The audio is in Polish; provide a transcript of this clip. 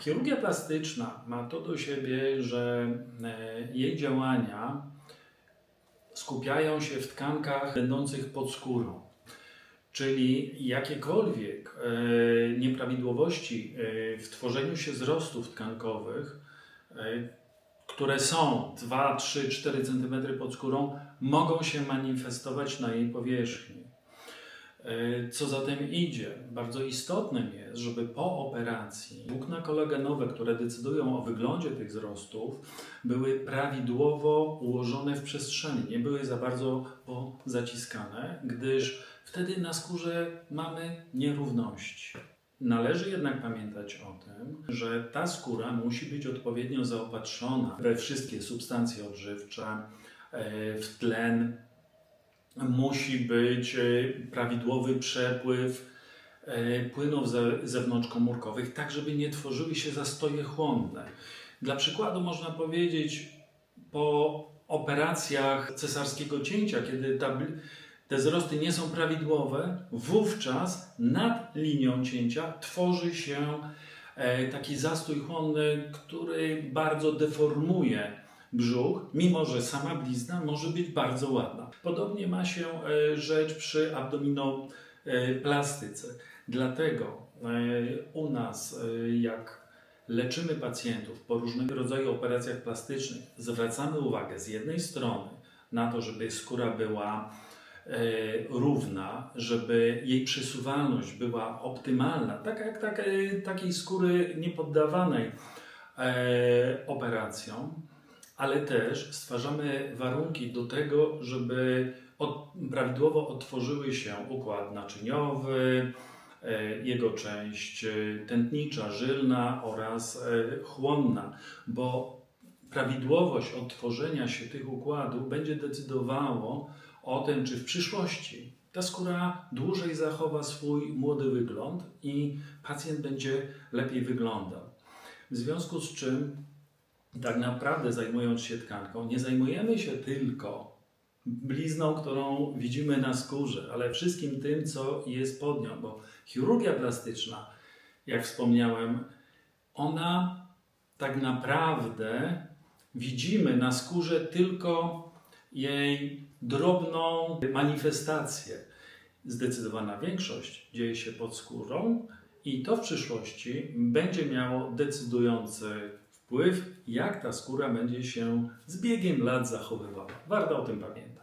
Chirurgia plastyczna ma to do siebie, że e, jej działania skupiają się w tkankach będących pod skórą. Czyli jakiekolwiek e, nieprawidłowości e, w tworzeniu się wzrostów tkankowych, które są 2, 3, 4 cm pod skórą, mogą się manifestować na jej powierzchni. E, Co za tym idzie, bardzo istotnym jest, żeby po operacji włókna kolagenowe, które decydują o wyglądzie tych wzrostów, były prawidłowo ułożone w przestrzeni, nie były za bardzo zaciskane, gdyż wtedy na skórze mamy nierówności. Należy jednak pamiętać o tym, że ta skóra musi być odpowiednio zaopatrzona we wszystkie substancje odżywcze, e, w tlen, musi być e, prawidłowy przepływ e, płynów ze- zewnątrzkomórkowych, tak żeby nie tworzyły się zastoje chłonne. Dla przykładu można powiedzieć, po operacjach cesarskiego cięcia, kiedy te wzrosty nie są prawidłowe, wówczas nad linią cięcia tworzy się e, taki zastój chłonny, który bardzo deformuje brzuch, mimo że sama blizna może być bardzo ładna. Podobnie ma się e, rzecz przy abdominoplastyce. Dlatego e, u nas, e, jak leczymy pacjentów po różnego rodzaju operacjach plastycznych, zwracamy uwagę z jednej strony na to, żeby skóra była e, równa, żeby jej przesuwalność była optymalna, tak jak tak, e, takiej skóry niepoddawanej e, operacjom, ale też stwarzamy warunki do tego, żeby od, prawidłowo odtworzyły się układ naczyniowy, e, jego część e, tętnicza, żylna oraz e, chłonna, bo prawidłowość odtworzenia się tych układów będzie decydowało o tym, czy w przyszłości ta skóra dłużej zachowa swój młody wygląd i pacjent będzie lepiej wyglądał. W związku z czym, tak naprawdę zajmując się tkanką, nie zajmujemy się tylko blizną, którą widzimy na skórze, ale wszystkim tym, co jest pod nią, bo chirurgia plastyczna, jak wspomniałem, ona tak naprawdę widzimy na skórze tylko jej drobną manifestację. Zdecydowana większość dzieje się pod skórą i to w przyszłości będzie miało decydujący wpływ, jak ta skóra będzie się z biegiem lat zachowywała. Warto o tym pamiętać.